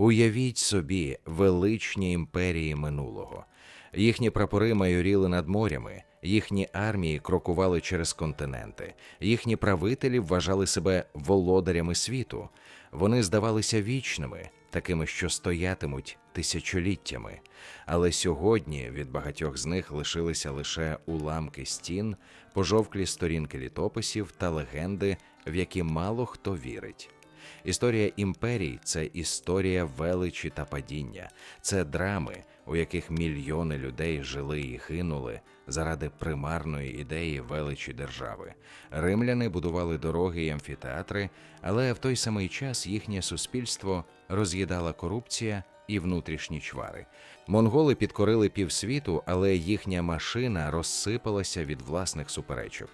Уявіть собі величні імперії минулого. Їхні прапори майоріли над морями, їхні армії крокували через континенти, їхні правителі вважали себе володарями світу. Вони здавалися вічними, такими, що стоятимуть тисячоліттями. Але сьогодні від багатьох з них лишилися лише уламки стін, пожовклі сторінки літописів та легенди, в які мало хто вірить. Історія імперій це історія величі та падіння, це драми, у яких мільйони людей жили і гинули заради примарної ідеї величі держави. Римляни будували дороги і амфітеатри, але в той самий час їхнє суспільство роз'їдала корупція і внутрішні чвари. Монголи підкорили півсвіту, але їхня машина розсипалася від власних суперечок.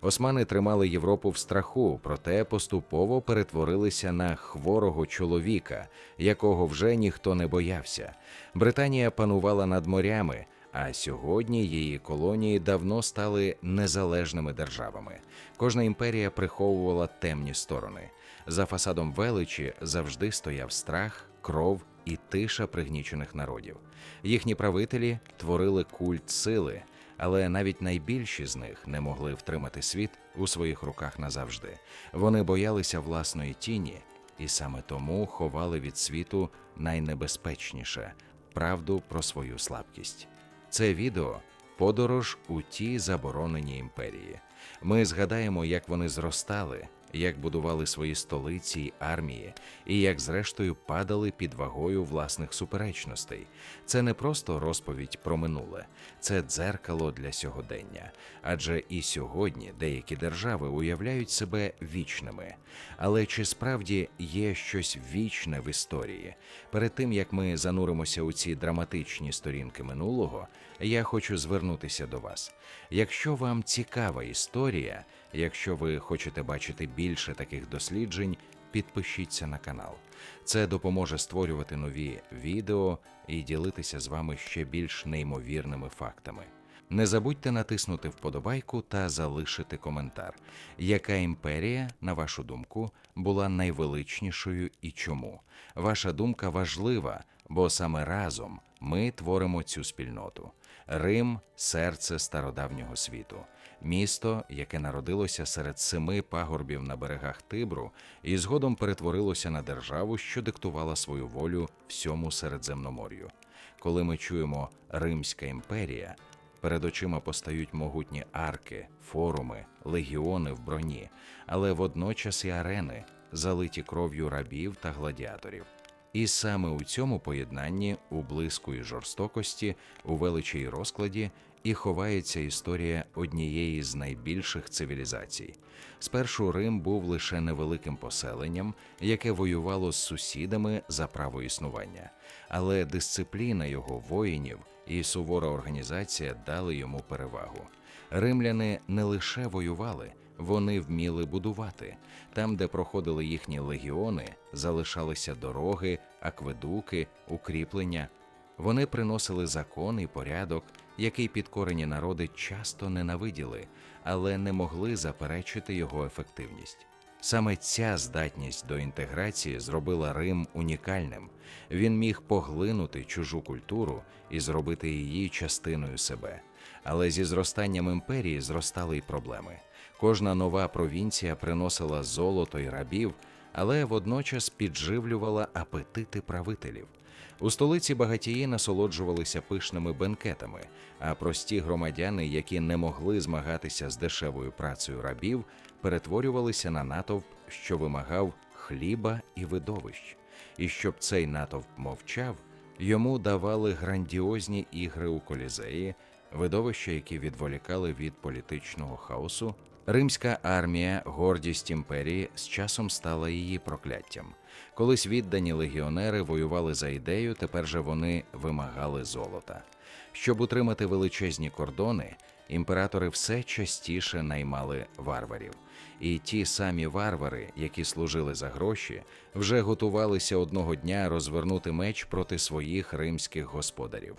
Османи тримали Європу в страху, проте поступово перетворилися на хворого чоловіка, якого вже ніхто не боявся. Британія панувала над морями, а сьогодні її колонії давно стали незалежними державами. Кожна імперія приховувала темні сторони. За фасадом величі завжди стояв страх, кров і тиша пригнічених народів. Їхні правителі творили культ сили, але навіть найбільші з них не могли втримати світ у своїх руках назавжди. Вони боялися власної тіні і саме тому ховали від світу найнебезпечніше правду про свою слабкість. Це відео подорож у ті заборонені імперії. Ми згадаємо, як вони зростали, як будували свої столиці й армії, і як зрештою падали під вагою власних суперечностей. Це не просто розповідь про минуле, це дзеркало для сьогодення. Адже і сьогодні деякі держави уявляють себе вічними. Але чи справді є щось вічне в історії? Перед тим як ми зануримося у ці драматичні сторінки минулого, я хочу звернутися до вас. Якщо вам цікава історія, якщо ви хочете бачити більше таких досліджень, підпишіться на канал. Це допоможе створювати нові відео і ділитися з вами ще більш неймовірними фактами. Не забудьте натиснути вподобайку та залишити коментар, яка імперія, на вашу думку, була найвеличнішою і чому. Ваша думка важлива, бо саме разом ми творимо цю спільноту. Рим серце стародавнього світу, місто, яке народилося серед семи пагорбів на берегах Тибру, і згодом перетворилося на державу, що диктувала свою волю всьому Середземномор'ю. Коли ми чуємо Римська імперія, перед очима постають могутні арки, форуми, легіони в броні, але водночас і арени, залиті кров'ю рабів та гладіаторів. І саме у цьому поєднанні, у блиску і жорстокості, у величі й розкладі, і ховається історія однієї з найбільших цивілізацій. Спершу Рим був лише невеликим поселенням, яке воювало з сусідами за право існування, але дисципліна його воїнів і сувора організація дали йому перевагу. Римляни не лише воювали, вони вміли будувати. Там, де проходили їхні легіони, залишалися дороги, акведуки, укріплення. Вони приносили закон і порядок, який підкорені народи часто ненавиділи, але не могли заперечити його ефективність. Саме ця здатність до інтеграції зробила Рим унікальним. Він міг поглинути чужу культуру і зробити її частиною себе. Але зі зростанням імперії зростали й проблеми. Кожна нова провінція приносила золото й рабів, але водночас підживлювала апетити правителів. У столиці багатії насолоджувалися пишними бенкетами, а прості громадяни, які не могли змагатися з дешевою працею рабів, перетворювалися на натовп, що вимагав хліба і видовищ. І щоб цей натовп мовчав, йому давали грандіозні ігри у колізеї, видовища, які відволікали від політичного хаосу. Римська армія, гордість імперії, з часом стала її прокляттям. Колись віддані легіонери воювали за ідею, тепер же вони вимагали золота. Щоб утримати величезні кордони, імператори все частіше наймали варварів. І ті самі варвари, які служили за гроші, вже готувалися одного дня розвернути меч проти своїх римських господарів.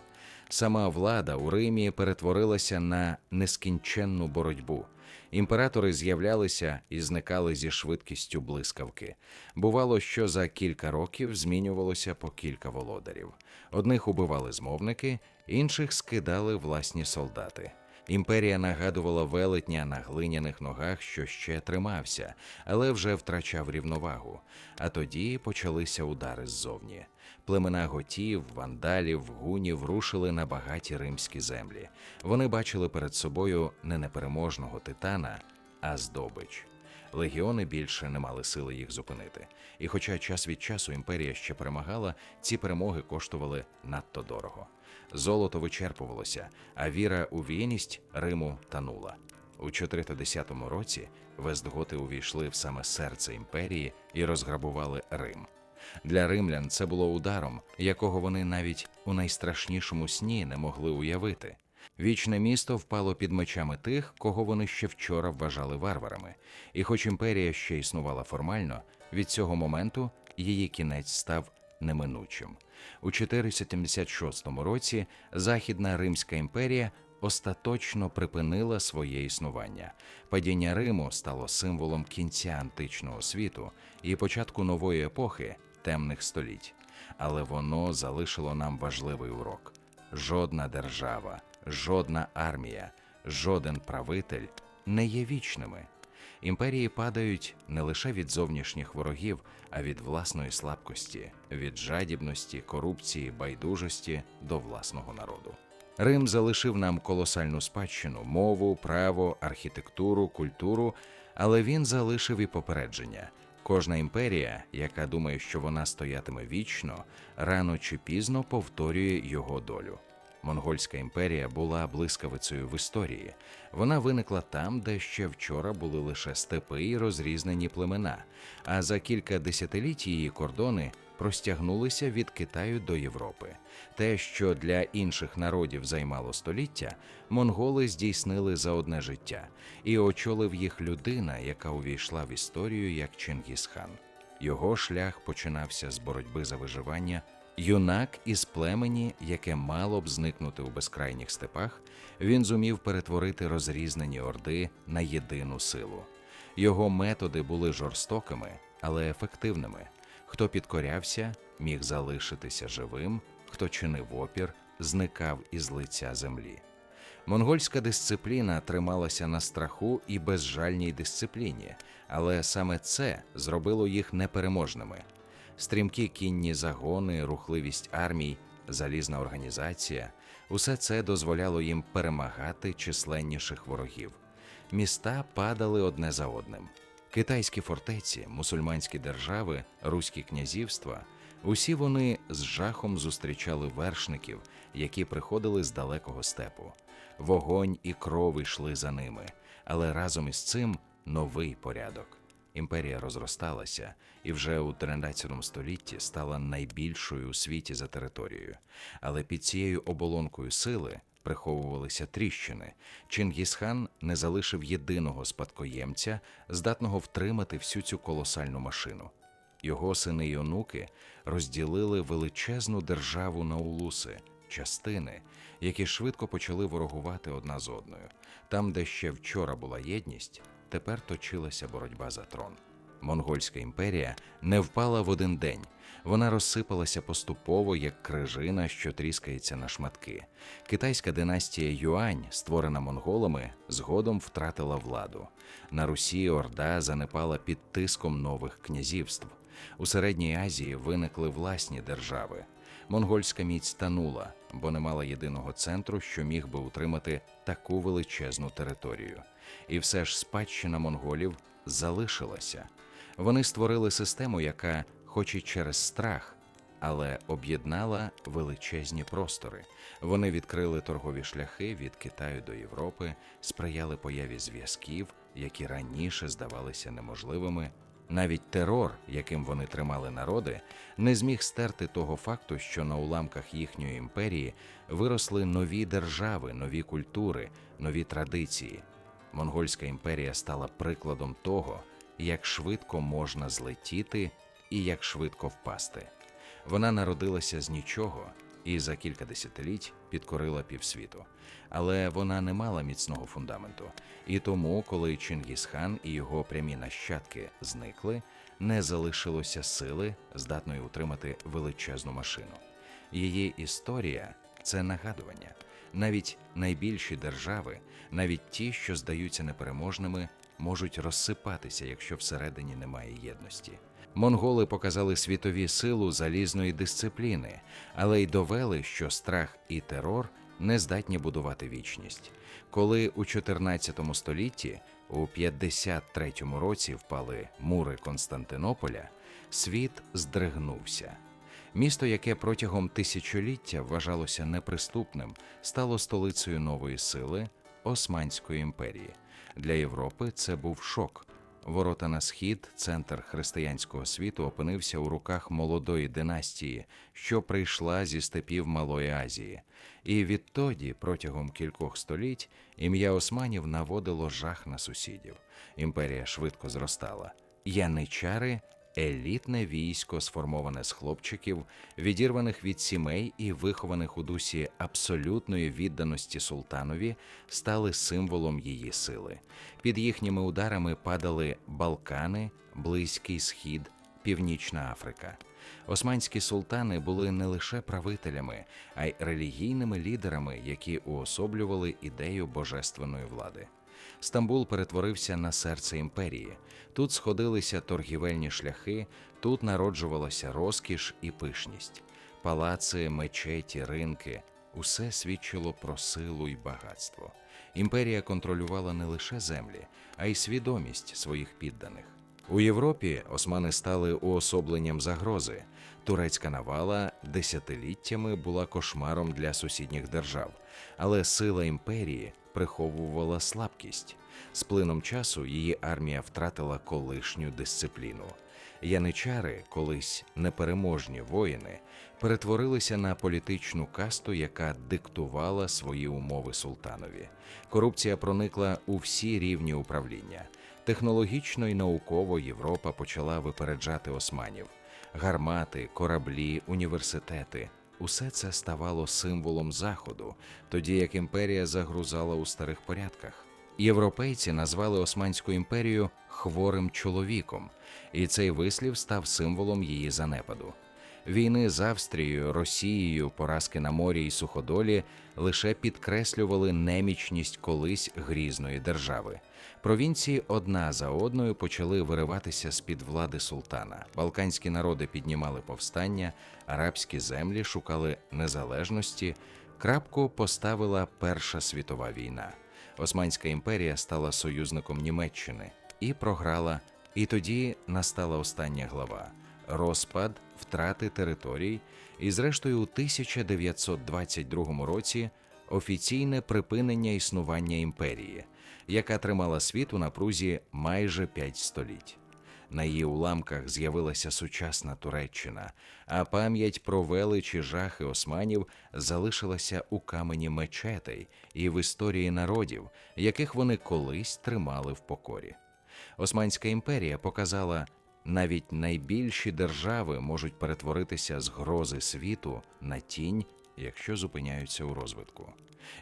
Сама влада у Римі перетворилася на нескінченну боротьбу. Імператори з'являлися і зникали зі швидкістю блискавки. Бувало, що за кілька років змінювалося по кілька володарів. Одних убивали змовники, інших скидали власні солдати. Імперія нагадувала велетня на глиняних ногах, що ще тримався, але вже втрачав рівновагу. А тоді почалися удари ззовні. Племена готів, вандалів, гунів рушили на багаті римські землі. Вони бачили перед собою не непереможного титана, а здобич. Легіони більше не мали сили їх зупинити. І хоча час від часу імперія ще перемагала, ці перемоги коштували надто дорого. Золото вичерпувалося, а віра у війність Риму танула. У 410 році вестготи увійшли в саме серце імперії і розграбували Рим. Для римлян це було ударом, якого вони навіть у найстрашнішому сні не могли уявити. Вічне місто впало під мечами тих, кого вони ще вчора вважали варварами. І хоч імперія ще існувала формально, від цього моменту її кінець став неминучим. У 476 році Західна Римська імперія остаточно припинила своє існування. Падіння Риму стало символом кінця античного світу і початку нової епохи темних століть. Але воно залишило нам важливий урок: жодна держава, жодна армія, жоден правитель не є вічними. Імперії падають не лише від зовнішніх ворогів, а від власної слабкості, від жадібності, корупції, байдужості до власного народу. Рим залишив нам колосальну спадщину, мову, право, архітектуру, культуру, але він залишив і попередження. Кожна імперія, яка думає, що вона стоятиме вічно, рано чи пізно повторює його долю. Монгольська імперія була блискавицею в історії. Вона виникла там, де ще вчора були лише степи і розрізнені племена, а за кілька десятиліть її кордони простягнулися від Китаю до Європи. Те, що для інших народів займало століття, монголи здійснили за одне життя, і очолив їх людина, яка увійшла в історію як Чингісхан. Його шлях починався з боротьби за виживання. Юнак із племені, яке мало б зникнути у безкрайніх степах, він зумів перетворити розрізнені орди на єдину силу. Його методи були жорстокими, але ефективними. Хто підкорявся, міг залишитися живим, хто чинив опір, зникав із лиця землі. Монгольська дисципліна трималася на страху і безжальній дисципліні, але саме це зробило їх непереможними. Стрімкі кінні загони, рухливість армій, залізна організація усе це дозволяло їм перемагати численніших ворогів. Міста падали одне за одним. Китайські фортеці, мусульманські держави, руські князівства усі вони з жахом зустрічали вершників, які приходили з далекого степу. Вогонь і кров йшли за ними, але разом із цим новий порядок. Імперія розросталася і вже у 13 столітті стала найбільшою у світі за територією. Але під цією оболонкою сили приховувалися тріщини. Чингісхан не залишив єдиного спадкоємця, здатного втримати всю цю колосальну машину. Його сини й онуки розділили величезну державу на улуси, частини, які швидко почали ворогувати одна з одною. Там, де ще вчора була єдність, тепер точилася боротьба за трон. Монгольська імперія не впала в один день. Вона розсипалася поступово, як крижина, що тріскається на шматки. Китайська династія Юань, створена монголами, згодом втратила владу. На Русі Орда занепала під тиском нових князівств. У середній Азії виникли власні держави. Монгольська міць танула, бо не мала єдиного центру, що міг би утримати таку величезну територію. І все ж спадщина монголів залишилася. Вони створили систему, яка, хоч і через страх, але об'єднала величезні простори. Вони відкрили торгові шляхи від Китаю до Європи, сприяли появі зв'язків, які раніше здавалися неможливими. Навіть терор, яким вони тримали народи, не зміг стерти того факту, що на уламках їхньої імперії виросли нові держави, нові культури, нові традиції. Монгольська імперія стала прикладом того, як швидко можна злетіти і як швидко впасти. Вона народилася з нічого і за кілька десятиліть підкорила півсвіту. Але вона не мала міцного фундаменту. І тому, коли Чингісхан і його прямі нащадки зникли, не залишилося сили, здатної утримати величезну машину. Її історія це нагадування. Навіть найбільші держави, навіть ті, що здаються непереможними, можуть розсипатися, якщо всередині немає єдності. Монголи показали світові силу залізної дисципліни, але й довели, що страх і терор не здатні будувати вічність. Коли у 14 столітті, у 53 році впали мури Константинополя, світ здригнувся. Місто, яке протягом тисячоліття вважалося неприступним, стало столицею нової сили Османської імперії. Для Європи це був шок. Ворота на схід, центр християнського світу, опинився у руках молодої династії, що прийшла зі степів Малої Азії. І відтоді, протягом кількох століть, ім'я Османів наводило жах на сусідів. Імперія швидко зростала. Яничари елітне військо, сформоване з хлопчиків, відірваних від сімей і вихованих у дусі абсолютної відданості султанові, стали символом її сили. Під їхніми ударами падали Балкани, Близький Схід, Північна Африка. Османські султани були не лише правителями, а й релігійними лідерами, які уособлювали ідею божественної влади. Стамбул перетворився на серце імперії. Тут сходилися торгівельні шляхи, тут народжувалася розкіш і пишність. Палаци, мечеті, ринки усе свідчило про силу і багатство. Імперія контролювала не лише землі, а й свідомість своїх підданих. У Європі османи стали уособленням загрози. Турецька навала десятиліттями була кошмаром для сусідніх держав, але сила імперії приховувала слабкість. З плином часу її армія втратила колишню дисципліну. Яничари, колись непереможні воїни, перетворилися на політичну касту, яка диктувала свої умови султанові. Корупція проникла у всі рівні управління. Технологічно і науково Європа почала випереджати османів. Гармати, кораблі, університети усе це ставало символом заходу, тоді як імперія загрузала у старих порядках. Європейці назвали Османську імперію хворим чоловіком, і цей вислів став символом її занепаду. Війни з Австрією, Росією, поразки на морі і суходолі лише підкреслювали немічність колись грізної держави. Провінції одна за одною почали вириватися з під влади султана. Балканські народи піднімали повстання, арабські землі шукали незалежності. Крапку поставила Перша світова війна. Османська імперія стала союзником Німеччини і програла. І тоді настала остання глава розпад, втрати територій, і, зрештою, у 1922 році офіційне припинення існування імперії, яка тримала світ у напрузі майже п'ять століть. На її уламках з'явилася сучасна Туреччина, а пам'ять про величі жахи османів залишилася у камені мечетей і в історії народів, яких вони колись тримали в покорі. Османська імперія показала, навіть найбільші держави можуть перетворитися з грози світу на тінь, якщо зупиняються у розвитку.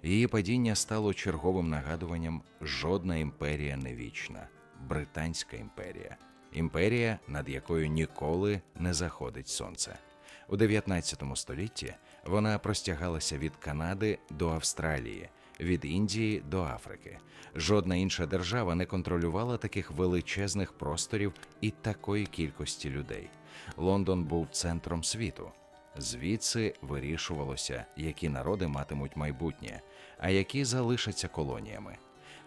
Її падіння стало черговим нагадуванням: жодна імперія не вічна Британська імперія, імперія, над якою ніколи не заходить сонце. У 19 столітті вона простягалася від Канади до Австралії, від Індії до Африки. Жодна інша держава не контролювала таких величезних просторів і такої кількості людей. Лондон був центром світу. Звідси вирішувалося, які народи матимуть майбутнє, а які залишаться колоніями.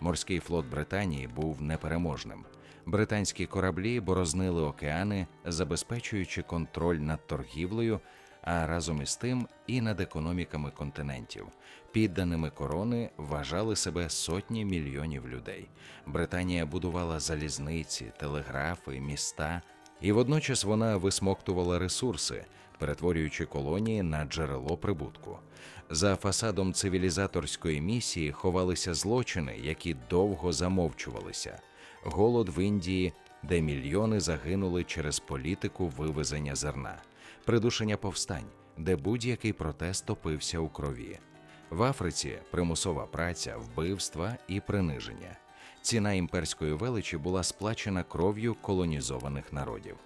Морський флот Британії був непереможним. Британські кораблі борознили океани, забезпечуючи контроль над торгівлею, а разом із тим і над економіками континентів. Підданими корони вважали себе сотні мільйонів людей. Британія будувала залізниці, телеграфи, міста, і водночас вона висмоктувала ресурси, перетворюючи колонії на джерело прибутку. За фасадом цивілізаторської місії ховалися злочини, які довго замовчувалися. Голод в Індії, де мільйони загинули через політику вивезення зерна, придушення повстань, де будь-який протест топився у крові. В Африці примусова праця, вбивства і приниження. Ціна імперської величі була сплачена кров'ю колонізованих народів.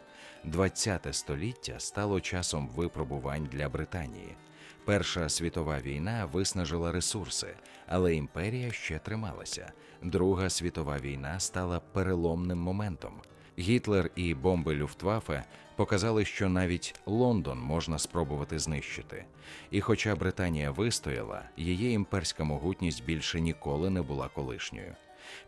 ХХ століття стало часом випробувань для Британії. Перша світова війна виснажила ресурси, але імперія ще трималася. Друга світова війна стала переломним моментом. Гітлер і бомби Люфтваффе показали, що навіть Лондон можна спробувати знищити. І хоча Британія вистояла, її імперська могутність більше ніколи не була колишньою.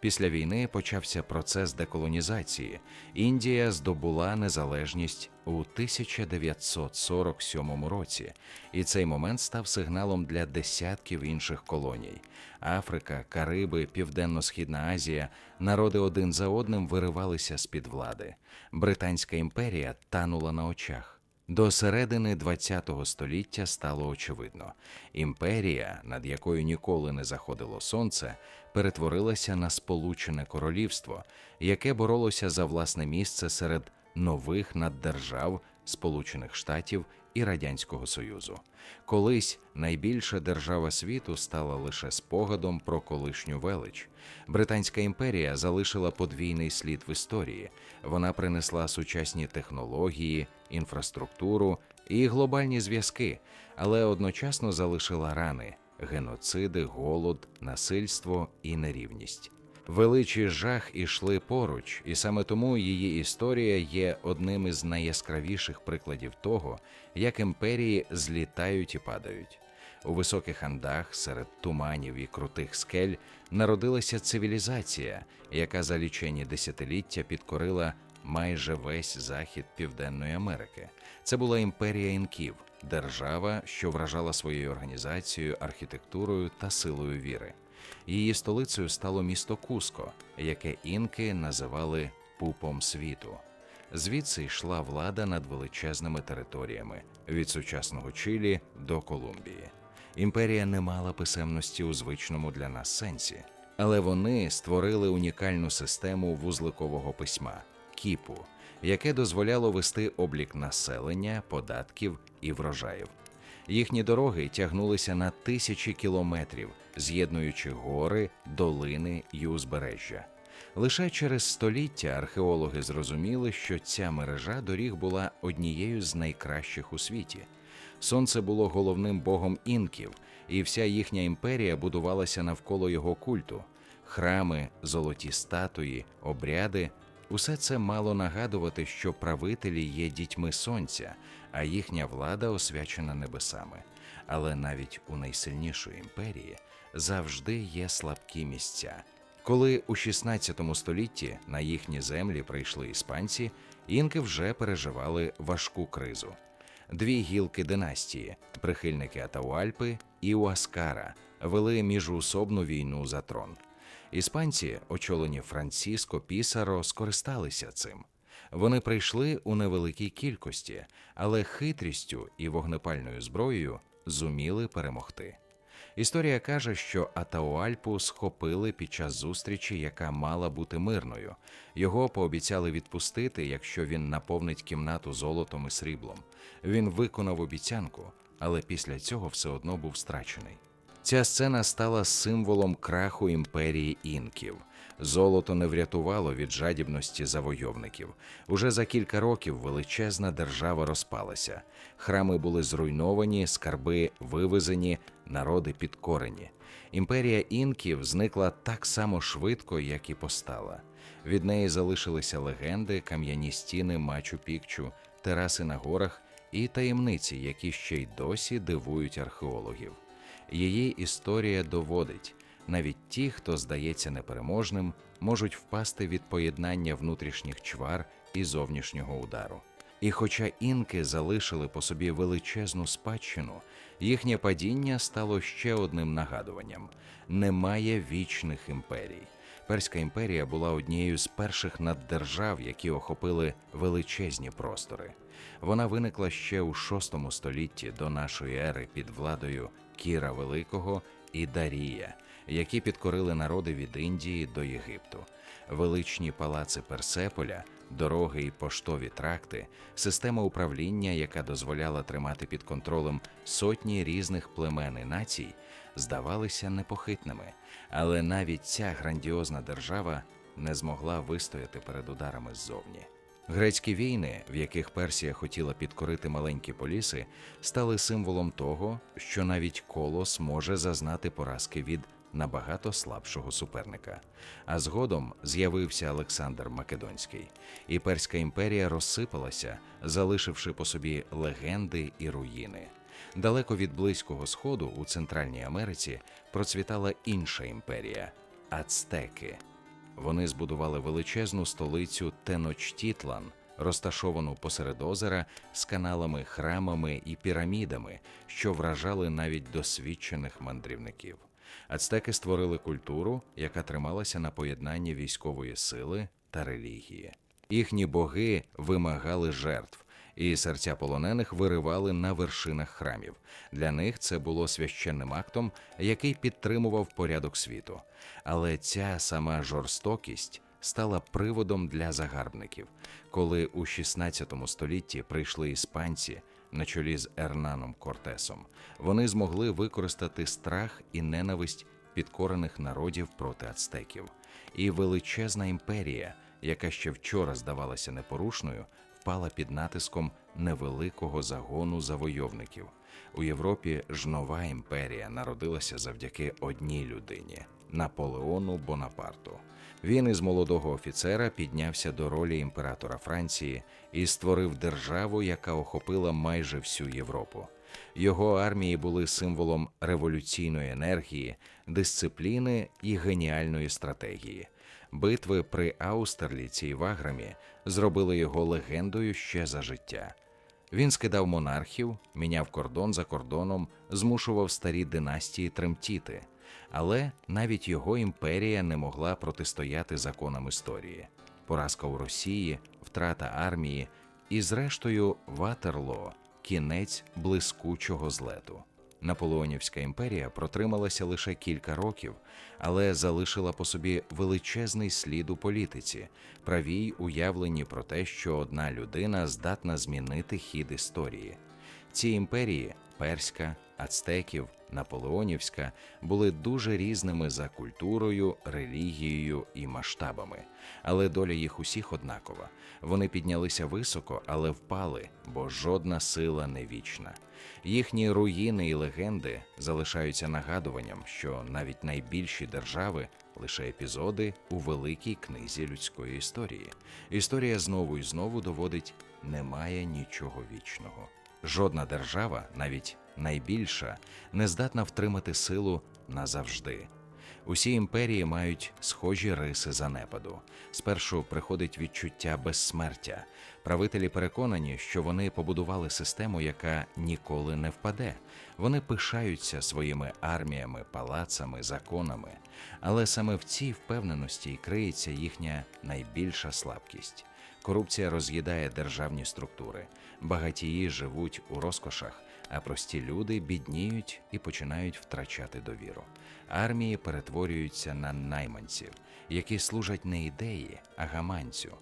Після війни почався процес деколонізації. Індія здобула незалежність у 1947 році, і цей момент став сигналом для десятків інших колоній. Африка, Кариби, Південно-Східна Азія народи один за одним виривалися з під влади. Британська імперія танула на очах. До середини ХХ століття стало очевидно, імперія, над якою ніколи не заходило сонце, перетворилася на Сполучене Королівство, яке боролося за власне місце серед нових наддержав Сполучених Штатів і Радянського Союзу. Колись найбільша держава світу стала лише спогадом про колишню велич. Британська імперія залишила подвійний слід в історії. Вона принесла сучасні технології, інфраструктуру і глобальні зв'язки, але одночасно залишила рани геноциди, голод, насильство і нерівність. Величі жах ішли поруч, і саме тому її історія є одним із найяскравіших прикладів того, як імперії злітають і падають. У високих андах, серед туманів і крутих скель народилася цивілізація, яка за лічені десятиліття підкорила майже весь захід Південної Америки. Це була імперія інків, держава, що вражала своєю організацією, архітектурою та силою віри. Її столицею стало місто Куско, яке інки називали пупом світу. Звідси йшла влада над величезними територіями від сучасного Чилі до Колумбії. Імперія не мала писемності у звичному для нас сенсі, але вони створили унікальну систему вузликового письма кіпу, яке дозволяло вести облік населення, податків і врожаїв. Їхні дороги тягнулися на тисячі кілометрів, з'єднуючи гори, долини й узбережжя. Лише через століття археологи зрозуміли, що ця мережа доріг була однією з найкращих у світі. Сонце було головним богом інків, і вся їхня імперія будувалася навколо його культу. Храми, золоті статуї, обряди усе це мало нагадувати, що правителі є дітьми сонця, а їхня влада освячена небесами. Але навіть у найсильнішої імперії завжди є слабкі місця. Коли у 16 столітті на їхні землі прийшли іспанці, інки вже переживали важку кризу. Дві гілки династії, прихильники Атауальпи і Уаскара, вели міжуособну війну за трон. Іспанці, очолені Франциско Пісаро, скористалися цим. Вони прийшли у невеликій кількості, але хитрістю і вогнепальною зброєю зуміли перемогти. Історія каже, що Атауальпу схопили під час зустрічі, яка мала бути мирною. Його пообіцяли відпустити, якщо він наповнить кімнату золотом і сріблом. Він виконав обіцянку, але після цього все одно був страчений. Ця сцена стала символом краху імперії інків. Золото не врятувало від жадібності завойовників. Уже за кілька років величезна держава розпалася. Храми були зруйновані, скарби вивезені, народи підкорені. Імперія інків зникла так само швидко, як і постала. Від неї залишилися легенди, кам'яні стіни Мачу Пікчу, тераси на горах і таємниці, які ще й досі дивують археологів. Її історія доводить, навіть ті, хто здається непереможним, можуть впасти від поєднання внутрішніх чвар і зовнішнього удару. І хоча інки залишили по собі величезну спадщину, їхнє падіння стало ще одним нагадуванням: немає вічних імперій. Перська імперія була однією з перших наддержав, які охопили величезні простори. Вона виникла ще у VI столітті до нашої ери під владою Кіра Великого і Дарія, які підкорили народи від Індії до Єгипту. Величні палаци Персеполя дороги і поштові тракти, система управління, яка дозволяла тримати під контролем сотні різних племен і націй, здавалися непохитними. Але навіть ця грандіозна держава не змогла вистояти перед ударами ззовні. Грецькі війни, в яких Персія хотіла підкорити маленькі поліси, стали символом того, що навіть колос може зазнати поразки від набагато слабшого суперника. А згодом з'явився Олександр Македонський, і Перська імперія розсипалася, залишивши по собі легенди і руїни. Далеко від близького сходу у Центральній Америці процвітала інша імперія ацтеки. Вони збудували величезну столицю Теночтітлан, розташовану посеред озера з каналами, храмами і пірамідами, що вражали навіть досвідчених мандрівників. Ацтеки створили культуру, яка трималася на поєднанні військової сили та релігії. Їхні боги вимагали жертв, і серця полонених виривали на вершинах храмів. Для них це було священним актом, який підтримував порядок світу. Але ця сама жорстокість стала приводом для загарбників, коли у 16 столітті прийшли іспанці на чолі з Ернаном Кортесом. Вони змогли використати страх і ненависть підкорених народів проти ацтеків. І величезна імперія, яка ще вчора здавалася непорушною, впала під натиском невеликого загону завойовників. У Європі ж нова імперія народилася завдяки одній людині Наполеону Бонапарту. Він із молодого офіцера піднявся до ролі імператора Франції і створив державу, яка охопила майже всю Європу. Його армії були символом революційної енергії, дисципліни і геніальної стратегії. Битви при Аустерліці і Ваграмі зробили його легендою ще за життя. Він скидав монархів, міняв кордон за кордоном, змушував старі династії тремтіти. Але навіть його імперія не могла протистояти законам історії. Поразка у Росії, втрата армії і, зрештою, Ватерлоо кінець блискучого злету. Наполеонівська імперія протрималася лише кілька років, але залишила по собі величезний слід у політиці, правій уявленні про те, що одна людина здатна змінити хід історії. Ці імперії перська, ацтеків, наполеонівська були дуже різними за культурою, релігією і масштабами, але доля їх усіх однакова. Вони піднялися високо, але впали, бо жодна сила не вічна. Їхні руїни і легенди залишаються нагадуванням, що навіть найбільші держави лише епізоди у великій книзі людської історії. Історія знову і знову доводить, немає нічого вічного. Жодна держава, навіть найбільша, не здатна втримати силу назавжди. Усі імперії мають схожі риси занепаду. Спершу приходить відчуття безсмертя. Правителі переконані, що вони побудували систему, яка ніколи не впаде. Вони пишаються своїми арміями, палацами, законами. Але саме в цій впевненості й криється їхня найбільша слабкість. Корупція роз'їдає державні структури, багатії живуть у розкошах, а прості люди бідніють і починають втрачати довіру. Армії перетворюються на найманців, які служать не ідеї, а гаманцю.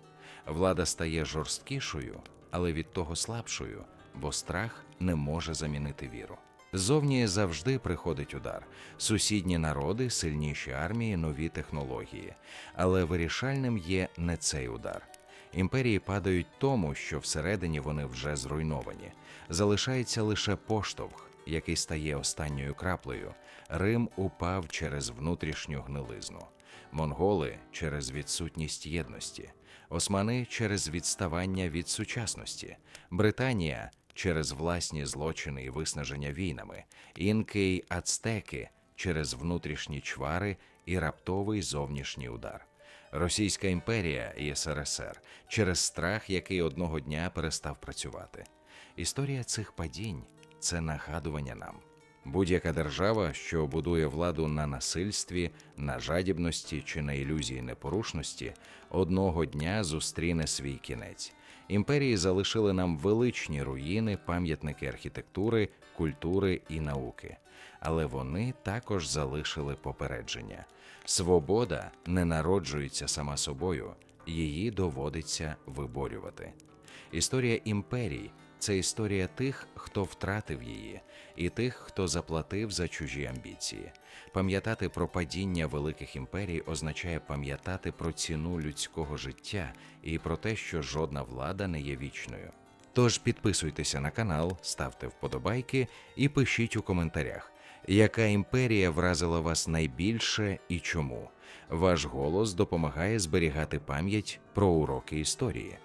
Влада стає жорсткішою, але від того слабшою, бо страх не може замінити віру. Зовні завжди приходить удар. Сусідні народи, сильніші армії, нові технології. Але вирішальним є не цей удар. Імперії падають тому, що всередині вони вже зруйновані. Залишається лише поштовх, який стає останньою краплею. Рим упав через внутрішню гнилизну, монголи через відсутність єдності, османи через відставання від сучасності, Британія через власні злочини і виснаження війнами, інки й ацтеки через внутрішні чвари і раптовий зовнішній удар. Російська імперія і СРСР через страх, який одного дня перестав працювати. Історія цих падінь це нагадування нам. Будь-яка держава, що будує владу на насильстві, на жадібності чи на ілюзії непорушності, одного дня зустріне свій кінець. Імперії залишили нам величні руїни, пам'ятники архітектури, культури і науки. Але вони також залишили попередження: свобода не народжується сама собою, її доводиться виборювати. Історія імперій це історія тих, хто втратив її, і тих, хто заплатив за чужі амбіції. Пам'ятати про падіння великих імперій означає пам'ятати про ціну людського життя і про те, що жодна влада не є вічною. Тож підписуйтеся на канал, ставте вподобайки і пишіть у коментарях, яка імперія вразила вас найбільше і чому. Ваш голос допомагає зберігати пам'ять про уроки історії.